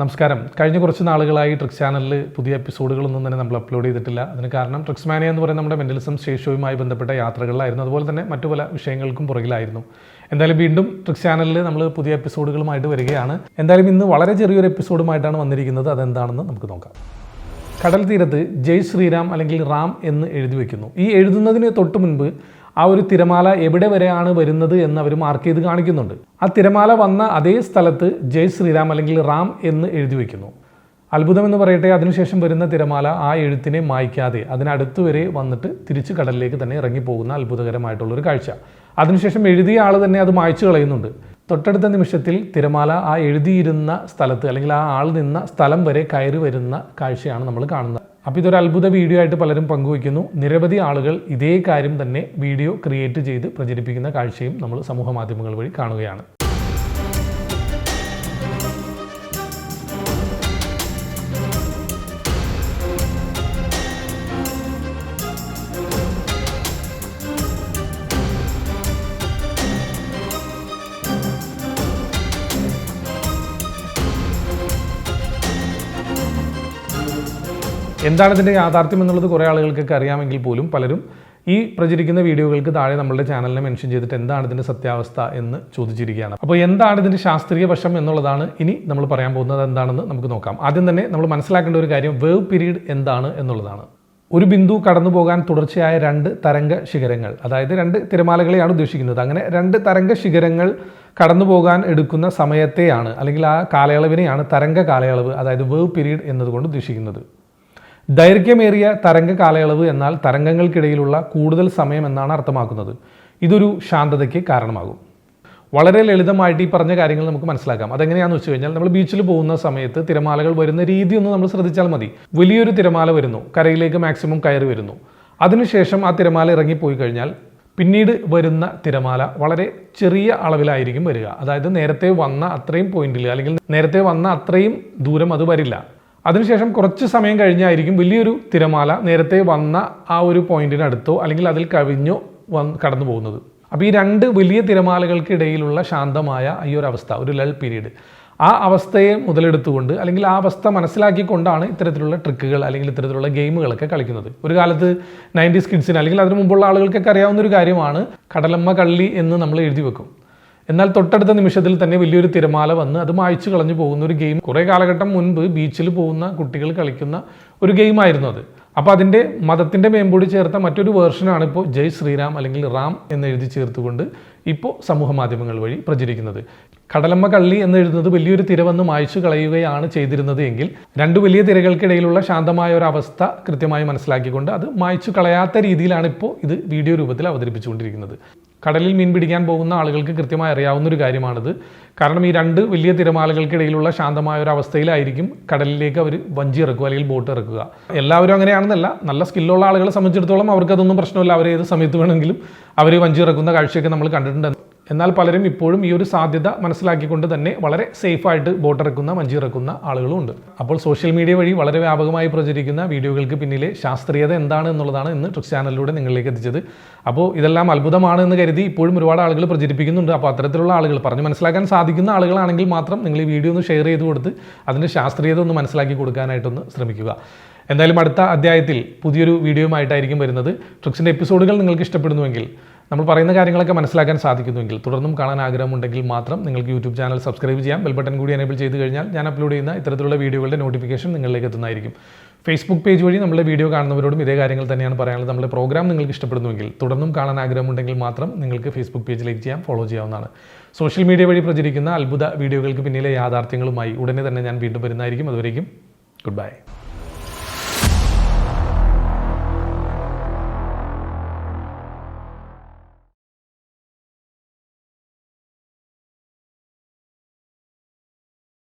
നമസ്കാരം. കഴിഞ്ഞ കുറച്ച് നാളുകളായി ട്രിക്സ് ചാനലിൽ പുതിയ എപ്പിസോഡുകളൊന്നും തന്നെ നമ്മൾ അപ്ലോഡ് ചെയ്തിട്ടില്ല. അതിന് കാരണം ട്രിക്സ് മാനിയ എന്ന് പറയുന്ന നമ്മുടെ മെന്റലിസം സ്റ്റേഷവുമായി ബന്ധപ്പെട്ട യാത്രകളിലായിരുന്നു. അതുപോലെ തന്നെ മറ്റു പല വിഷയങ്ങൾക്കും പുറകിലായിരുന്നു. എന്തായാലും വീണ്ടും ട്രിക്സ് ചാനലിൽ നമ്മൾ പുതിയ എപ്പിസോഡുകളുമായിട്ട് വരികയാണ്. എന്തായാലും ഇന്ന് വളരെ ചെറിയൊരു എപ്പിസോഡുമായിട്ടാണ് വന്നിരിക്കുന്നത്. അതെന്താണെന്ന് നമുക്ക് നോക്കാം. കടൽ തീരത്ത് ജയ് ശ്രീറാം അല്ലെങ്കിൽ റാം എന്ന് എഴുതി വെക്കുന്നു. ഈ എഴുതുന്നതിന് തൊട്ട് മുൻപ് ആ ഒരു തിരമാല എവിടെ വരെയാണ് വരുന്നത് എന്ന് അവർ മാർക്ക് ചെയ്ത് കാണിക്കുന്നുണ്ട്. ആ തിരമാല വന്ന അതേ സ്ഥലത്ത് ജയ് ശ്രീരാം അല്ലെങ്കിൽ റാം എന്ന് എഴുതി വയ്ക്കുന്നു അത്ഭുതം എന്ന് പറയട്ടെ അതിനുശേഷം വരുന്ന തിരമാല ആ എഴുത്തിനെ മായ്ക്കാതെ അതിനടുത്ത് വരെ വന്നിട്ട് തിരിച്ച് കടലിലേക്ക് തന്നെ ഇറങ്ങിപ്പോകുന്ന അത്ഭുതകരമായിട്ടുള്ള ഒരു കാഴ്ച. അതിനുശേഷം എഴുതിയ ആൾ തന്നെ അത് മായ്ച്ചു കളയുന്നുണ്ട്. തൊട്ടടുത്ത നിമിഷത്തിൽ തിരമാല ആ എഴുതിയിരുന്ന സ്ഥലത്ത് അല്ലെങ്കിൽ ആ ആൾ നിന്ന സ്ഥലം വരെ കയറി വരുന്ന കാഴ്ചയാണ് നമ്മൾ കാണുന്നത്. അപ്പോൾ ഇതൊരു അത്ഭുത വീഡിയോ ആയിട്ട് പലരും പങ്കുവയ്ക്കുന്നു. നിരവധി ആളുകൾ ഇതേ കാര്യം തന്നെ വീഡിയോ ക്രിയേറ്റ് ചെയ്ത് പ്രചരിപ്പിക്കുന്ന കാഴ്ചയും നമ്മൾ സമൂഹ മാധ്യമങ്ങൾ വഴി കാണുകയാണ്. എന്താണ് ഇതിന്റെ യാഥാർത്ഥ്യം എന്നുള്ളത് കുറേ ആളുകൾക്കൊക്കെ അറിയാമെങ്കിൽ പോലും പലരും ഈ പ്രചരിക്കുന്ന വീഡിയോകൾക്ക് താഴെ നമ്മളുടെ ചാനലിനെ മെൻഷൻ ചെയ്തിട്ട് എന്താണ് ഇതിന്റെ സത്യാവസ്ഥ എന്ന് ചോദിച്ചിരിക്കുകയാണ്. അപ്പോൾ എന്താണ് ഇതിന്റെ ശാസ്ത്രീയ വശം എന്നുള്ളതാണ് ഇനി നമ്മൾ പറയാൻ പോകുന്നത് എന്താണെന്ന് നമുക്ക് നോക്കാം. ആദ്യം തന്നെ നമ്മൾ മനസ്സിലാക്കേണ്ട ഒരു കാര്യം വേവ് പീരീഡ് എന്താണ് എന്നുള്ളതാണ്. ഒരു ബിന്ദു കടന്നു പോകാൻ തുടർച്ചയായ രണ്ട് തരംഗ ശിഖരങ്ങൾ അതായത് രണ്ട് തിരമാലകളെയാണ് ഉദ്ദേശിക്കുന്നത്. അങ്ങനെ രണ്ട് തരംഗ ശിഖരങ്ങൾ കടന്നു പോകാൻ എടുക്കുന്ന സമയത്തെയാണ് അല്ലെങ്കിൽ ആ കാലയളവിനെയാണ് തരംഗ കാലയളവ് അതായത് വേവ് പീരീഡ് എന്നതുകൊണ്ട് ഉദ്ദേശിക്കുന്നത്. ദൈർഘ്യമേറിയ തരംഗ കാലയളവ് എന്നാൽ തരംഗങ്ങൾക്കിടയിലുള്ള കൂടുതൽ സമയം എന്നാണ് അർത്ഥമാക്കുന്നത്. ഇതൊരു ശാന്തതയ്ക്ക് കാരണമാകും. വളരെ ലളിതമായിട്ട് ഈ പറഞ്ഞ കാര്യങ്ങൾ നമുക്ക് മനസ്സിലാക്കാം. അതെങ്ങനെയാണെന്ന് വെച്ച് കഴിഞ്ഞാൽ നമ്മൾ ബീച്ചിൽ പോകുന്ന സമയത്ത് തിരമാലകൾ വരുന്ന രീതി ഒന്ന് നമ്മൾ ശ്രദ്ധിച്ചാൽ മതി. വലിയൊരു തിരമാല വരുന്നു. കരയിലേക്ക് മാക്സിമം കയറി വരുന്നു. അതിനുശേഷം ആ തിരമാല ഇറങ്ങിപ്പോയി കഴിഞ്ഞാൽ പിന്നീട് വരുന്ന തിരമാല വളരെ ചെറിയ അളവിലായിരിക്കും വരിക. അതായത് നേരത്തെ വന്ന അത്രയും പോയിന്റിൽ അല്ലെങ്കിൽ നേരത്തെ വന്ന അത്രയും ദൂരം അത് വരില്ല. അതിനുശേഷം കുറച്ച് സമയം കഴിഞ്ഞായിരിക്കും വലിയൊരു തിരമാല നേരത്തെ വന്ന ആ ഒരു പോയിന്റിനടുത്തോ അല്ലെങ്കിൽ അതിൽ കവിഞ്ഞോ വന്ന് കടന്നു പോകുന്നത്. അപ്പോൾ ഈ രണ്ട് വലിയ തിരമാലകൾക്കിടയിലുള്ള ശാന്തമായ ഈ ഒരു അവസ്ഥ ഒരു ലൾ പീരീഡ് ആ അവസ്ഥയെ മുതലെടുത്തുകൊണ്ട് അല്ലെങ്കിൽ ആ അവസ്ഥ മനസ്സിലാക്കിക്കൊണ്ടാണ് ഇത്തരത്തിലുള്ള ട്രിക്കുകൾ അല്ലെങ്കിൽ ഇത്തരത്തിലുള്ള ഗെയിമുകളൊക്കെ കളിക്കുന്നത്. ഒരു കാലത്ത് നയന്റീസ് കിഡ്സിന് അല്ലെങ്കിൽ അതിനു മുമ്പുള്ള ആളുകൾക്കൊക്കെ അറിയാവുന്ന ഒരു കാര്യമാണ് കടലമ്മ കള്ളി എന്ന് നമ്മൾ എഴുതി വെക്കും. എന്നാൽ തൊട്ടടുത്ത നിമിഷത്തിൽ തന്നെ വലിയൊരു തിരമാല വന്ന് അത് മായ്ച്ചു കളഞ്ഞു പോകുന്ന ഒരു ഗെയിം കുറേ കാലഘട്ടം മുൻപ് ബീച്ചിൽ പോകുന്ന കുട്ടികൾ കളിക്കുന്ന ഒരു ഗെയിമായിരുന്നു അത്. അപ്പോൾ അതിന്റെ മതത്തിന്റെ മേമ്പൊടി ചേർത്ത മറ്റൊരു വേർഷനാണ് ഇപ്പോൾ ജയ് ശ്രീറാം അല്ലെങ്കിൽ റാം എന്ന് എഴുതി ചേർത്തുകൊണ്ട് ഇപ്പോൾ സമൂഹ മാധ്യമങ്ങൾ വഴി പ്രചരിക്കുന്നത്. കടലമ്മ കള്ളി എന്ന് എഴുതുന്നത് വലിയൊരു തിര വന്ന് മായ്ച്ചു കളയുകയാണ് ചെയ്തിരുന്നത് എങ്കിൽ രണ്ട് വലിയ തിരകൾക്കിടയിലുള്ള ശാന്തമായ ഒരു അവസ്ഥ കൃത്യമായി മനസ്സിലാക്കിക്കൊണ്ട് അത് മായ്ച്ചു കളയാത്ത രീതിയിലാണ് ഇപ്പോൾ ഇത് വീഡിയോ രൂപത്തിൽ അവതരിപ്പിച്ചുകൊണ്ടിരിക്കുന്നത്. കടലിൽ മീൻ പിടിക്കാൻ പോകുന്ന ആളുകൾക്ക് കൃത്യമായി അറിയാവുന്ന ഒരു കാര്യമാണിത്. കാരണം ഈ രണ്ട് വലിയ തിരമാലകൾക്കിടയിലുള്ള ശാന്തമായ ഒരു അവസ്ഥയിലായിരിക്കും കടലിലേക്ക് അവർ വഞ്ചി ഇറക്കുക അല്ലെങ്കിൽ ബോട്ട് ഇറക്കുക. എല്ലാവരും അങ്ങനെയാണെന്നല്ല നല്ല സ്കില്ലുള്ള ആളുകളെ സംബന്ധിച്ചിടത്തോളം അവർക്കതൊന്നും പ്രശ്നമില്ല. അവർ ഏത് സമയത്ത് വേണമെങ്കിലും അവർ വഞ്ചി ഇറക്കുന്ന കാഴ്ചയൊക്കെ നമ്മൾ കണ്ടിട്ടുണ്ട്. എന്നാൽ പലരും ഇപ്പോഴും ഈ ഒരു സാധ്യത മനസ്സിലാക്കിക്കൊണ്ട് തന്നെ വളരെ സേഫായിട്ട് ബോട്ട് ഇറക്കുന്ന വഞ്ചി ഇറക്കുന്ന ആളുകളും ഉണ്ട്. അപ്പോൾ സോഷ്യൽ മീഡിയ വഴി വളരെ വ്യാപകമായി പ്രചരിക്കുന്ന വീഡിയോകൾക്ക് പിന്നിലെ ശാസ്ത്രീയത എന്താണ് എന്നുള്ളതാണ് ഇന്ന് ട്രിക്സ് ചാനലിലൂടെ നിങ്ങളിലേക്ക് എത്തിച്ചത്. അപ്പോൾ ഇതെല്ലാം അത്ഭുതമാണ് എന്ന് കരുതി ഇപ്പോഴും ഒരുപാട് ആളുകൾ പ്രചരിപ്പിക്കുന്നുണ്ട്. അപ്പോൾ അത്തരത്തിലുള്ള ആളുകൾ പറഞ്ഞ് മനസ്സിലാക്കാൻ സാധിക്കുന്ന ആളുകളാണെങ്കിൽ മാത്രം നിങ്ങൾ ഈ വീഡിയോ ഒന്ന് ഷെയർ ചെയ്ത് കൊടുത്ത് അതിന്റെ ശാസ്ത്രീയത ഒന്ന് മനസ്സിലാക്കി കൊടുക്കാനായിട്ടൊന്ന് ശ്രമിക്കുക. എന്തായാലും അടുത്ത അധ്യായത്തിൽ പുതിയൊരു വീഡിയോയുമായിട്ടായിരിക്കും വരുന്നത്. ട്രിക്സിന്റെ എപ്പിസോഡുകൾ നിങ്ങൾക്ക് ഇഷ്ടപ്പെടുന്നുവെങ്കിൽ നമ്മൾ പറയുന്ന കാര്യങ്ങളൊക്കെ മനസ്സിലാക്കാൻ സാധിക്കുന്നുവെങ്കിൽ തുടർന്നും കാണാൻ ആഗ്രഹമുണ്ടെങ്കിൽ മാത്രം നിങ്ങൾക്ക് യൂട്യൂബ് ചാനൽ സബ്സ്ക്രൈബ് ചെയ്യാം. ബെൽ ബട്ടൺ കൂടി എനേബിൾ ചെയ്ത് കഴിഞ്ഞാൽ ഞാൻ അപ്ലോഡ് ചെയ്യുന്ന ഇത്തരത്തിലുള്ള വീഡിയോകളുടെ നോട്ടിഫിക്കേഷൻ നിങ്ങളിലേക്ക് എത്തുന്നതായിരിക്കും. ഫേസ്ബുക്ക് പേജ് വഴി നമ്മുടെ വീഡിയോ കാണുന്നവരോടും ഇതേ കാര്യങ്ങൾ തന്നെയാണ് പറയാനുള്ളത്. നമ്മുടെ പ്രോഗ്രാം നിങ്ങൾക്ക് ഇഷ്ടപ്പെടുന്നുവെങ്കിൽ തുടർന്നും കാണാൻ ആഗ്രഹമുണ്ടെങ്കിൽ മാത്രം നിങ്ങൾക്ക് ഫേസ്ബുക്ക് പേജ് ലൈക്ക് ചെയ്യാം ഫോളോ ചെയ്യാവുന്നതാണ്. സോഷ്യൽ മീഡിയ വഴി പ്രചരിക്കുന്ന അത്ഭുത വീഡിയോകൾക്ക് പിന്നിലെ യാഥാർത്ഥ്യങ്ങളുമായി ഉടനെ തന്നെ ഞാൻ വീണ്ടും വരുന്നതായിരിക്കും. അതുവരേക്കും ഗുഡ് ബൈ